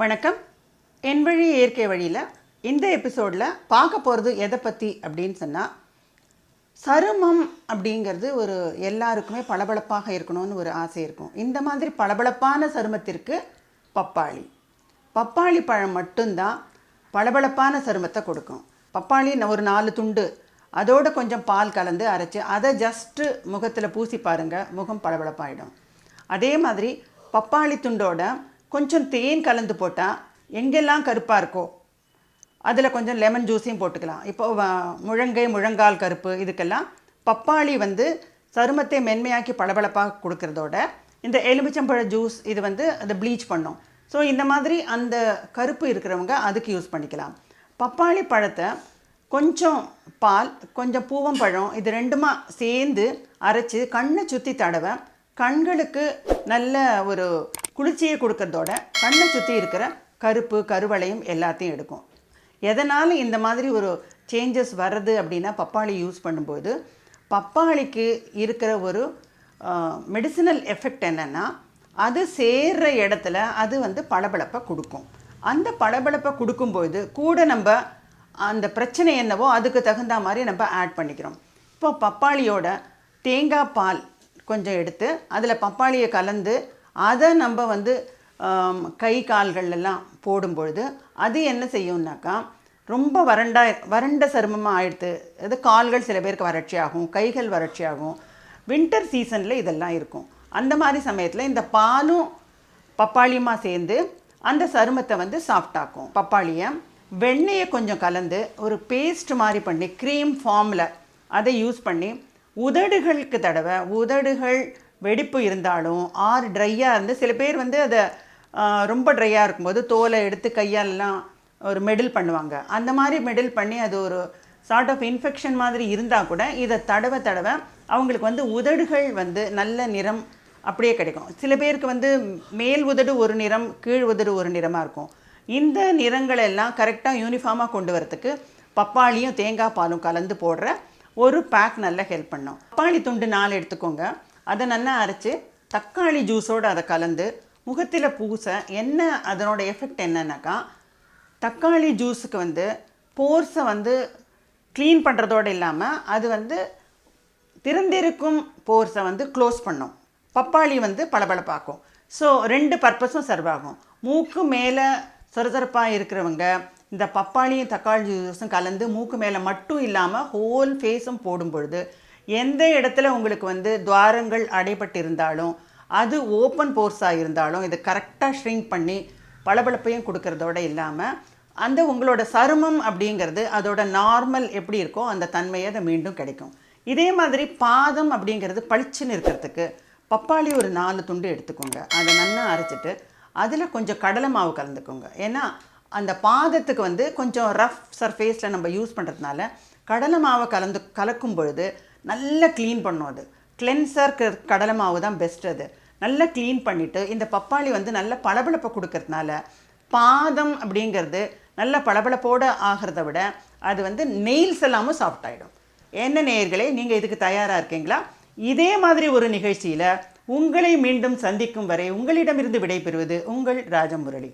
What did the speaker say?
வணக்கம். என் வழி இயற்கை வழியில் இந்த எபிசோடில் பார்க்க போகிறது எதை பற்றி அப்படின்னு சொன்னால் சருமம் அப்படிங்கிறது ஒரு எல்லாருக்குமே பளபளப்பாக இருக்கணும்னு ஒரு ஆசை இருக்கும். இந்த மாதிரி பளபளப்பான சருமத்திற்கு பப்பாளி. பப்பாளி பழம் மட்டும்தான் பளபளப்பான சருமத்தை கொடுக்கும். பப்பாளி ஒரு நாலு துண்டு அதோட கொஞ்சம் பால் கலந்து அரைச்சி அதை ஜஸ்ட்டு முகத்தில் பூசி பாருங்கள் முகம் பளபளப்பாயிடும். அதே மாதிரி பப்பாளி துண்டோட கொஞ்சம் தேன் கலந்து போட்டால் எங்கெல்லாம் கருப்பாக இருக்கோ அதில் கொஞ்சம் லெமன் ஜூஸையும் போட்டுக்கலாம். இப்போ வ- முழங்கை முழங்கால் கருப்பு இதுக்கெல்லாம் பப்பாளி வந்து சருமத்தை மென்மையாக்கி பளபளப்பாக கொடுக்கறதோட இந்த எலுமிச்சம்பழ ஜூஸ் இது வந்து அதை ப்ளீச் பண்ணும். ஸோ இந்த மாதிரி அந்த கருப்பு இருக்கிறவங்க அதுக்கு யூஸ் பண்ணிக்கலாம். பப்பாளி பழத்தை கொஞ்சம் பால் கொஞ்சம் பூவம்பழம் இது ரெண்டுமா சேர்ந்து அரைச்சி கண்ணை சுற்றி தடவை கண்களுக்கு நல்ல ஒரு குளிர்ச்சியை கொடுக்கறதோட கண்ணை சுற்றி இருக்கிற கருப்பு கருவளையும் எல்லாத்தையும் எடுக்கும். எதனால் இந்த மாதிரி ஒரு சேஞ்சஸ் வர்றது அப்படின்னா பப்பாளி யூஸ் பண்ணும்போது பப்பாளிக்கு இருக்கிற ஒரு மெடிசினல் எஃபெக்ட் என்னென்னா அது சேர்ற இடத்துல அது வந்து பளபளப்பை கொடுக்கும். அந்த பளபளப்பை கொடுக்கும்போது கூட நம்ம அந்த பிரச்சனை என்னவோ அதுக்கு தகுந்த மாதிரி நம்ம ஆட் பண்ணிக்கிறோம். இப்போ பப்பாளியோட தேங்காய் பால் கொஞ்சம் எடுத்து அதில் பப்பாளியை கலந்து அதை நம்ம வந்து கை கால்கள் எல்லாம் போடும்பொழுது அது என்ன செய்யும்னாக்கா ரொம்ப வறண்டா வறண்ட சருமமாக ஆயிடுது அது கால்கள் சில பேருக்கு வறட்சி ஆகும் கைகள் வறட்சி ஆகும் வின்டர் சீசனில் இதெல்லாம் இருக்கும். அந்த மாதிரி சமயத்தில் இந்த பாலும் பப்பாளியுமா சேர்ந்து அந்த சருமத்தை வந்து சாஃப்டாக்கும் பப்பாளியை வெண்ணெயை கொஞ்சம் கலந்து ஒரு பேஸ்ட் மாதிரி பண்ணி க்ரீம் ஃபார்மில் அதை யூஸ் பண்ணி உதடுகளுக்கு தடவை உதடுகள் வெடிப்பு இருந்தாலும் ஆறு ட்ரையாக இருந்து சில பேர் வந்து அதை ரொம்ப ட்ரையாக இருக்கும்போது தோலை எடுத்து கையாலெல்லாம் ஒரு மெடில் பண்ணுவாங்க. அந்த மாதிரி மெடில் பண்ணி அது ஒரு சார்ட் ஆஃப் இன்ஃபெக்ஷன் மாதிரி இருந்தால் கூட இதை தடவை தடவை அவங்களுக்கு வந்து உதடுகள் வந்து நல்ல நிறம் அப்படியே கிடைக்கும். சில பேருக்கு வந்து மேல் உதடு ஒரு நிறம் கீழ் உதடு ஒரு நிறமாக இருக்கும். இந்த நிறங்களை எல்லாம் கரெக்டாக யூனிஃபார்மாக கொண்டு வரத்துக்கு பப்பாளியும் தேங்காய் பாலும் கலந்து போடுற ஒரு பேக் நல்லா ஹெல்ப் பண்ணும். பப்பாளி துண்டு நாலு எடுத்துக்கோங்க. அதை நல்லா அரைச்சி தக்காளி ஜூஸோடு அதை கலந்து முகத்தில் பூச என்ன அதனோட எஃபெக்ட் என்னன்னாக்கா தக்காளி ஜூஸுக்கு வந்து போர்ஸை வந்து க்ளீன் பண்ணுறதோடு இல்லாமல் அது வந்து திறந்திருக்கும் போர்ஸை வந்து க்ளோஸ் பண்ணும். பப்பாளி வந்து பளபளப்பாக்கும். ஸோ ரெண்டு பர்பஸும் சர்வ் ஆகும். மூக்கு மேலே சொரசொரப்பாக இருக்கிறவங்க இந்த பப்பாளியும் தக்காளி ஜூஸும் கலந்து மூக்கு மேலே மட்டும் இல்லாமல் ஹோல் ஃபேஸும் போடும் பொழுது எந்த இடத்துல உங்களுக்கு வந்து துவாரங்கள் அடைபட்டிருந்தாலும் அது ஓப்பன் போர்ஸாக இருந்தாலும் இதை கரெக்டாக ஷ்ரிங்க் பண்ணி பளபளப்பையும் கொடுக்கறதோட இல்லாமல் அந்த உங்களோட சருமம் அப்படிங்கிறது அதோட நார்மல் எப்படி இருக்கோ அந்த தன்மையை அது மீண்டும் கிடைக்கும். இதே மாதிரி பாதம் அப்படிங்கிறது பளிச்சுன்னு இருக்கிறதுக்கு பப்பாளி ஒரு நாலு துண்டு எடுத்துக்கோங்க. அதை நல்லா அரைச்சிட்டு அதில் கொஞ்சம் கடலை மாவு கலந்துக்கோங்க. ஏன்னா அந்த பாதத்துக்கு வந்து கொஞ்சம் ரஃப் சர்ஃபேஸில் நம்ம யூஸ் பண்ணுறதுனால கடலை மாவை கலந்து கலக்கும் பொழுது நல்லா க்ளீன் பண்ணும் அது. கிளென்சர் கடலை மாவு தான் பெஸ்ட் அது. நல்லா க்ளீன் பண்ணிவிட்டு இந்த பப்பாளி வந்து நல்ல பளபளப்பை கொடுக்கறதுனால பாதம் அப்படிங்கிறது நல்ல பளபளப்போடு ஆகிறத விட அது வந்து நெயில்ஸ் எல்லாமும் சாஃப்ட் ஆகிடும் என்ன நேயர்களே நீங்கள் இதுக்கு தயாராக இருக்கீங்களா? இதே மாதிரி ஒரு நிகழ்ச்சியில் உங்களை மீண்டும் சந்திக்கும் வரை உங்களிடமிருந்து விடைபெறுவது உங்கள் ராஜமுரளி.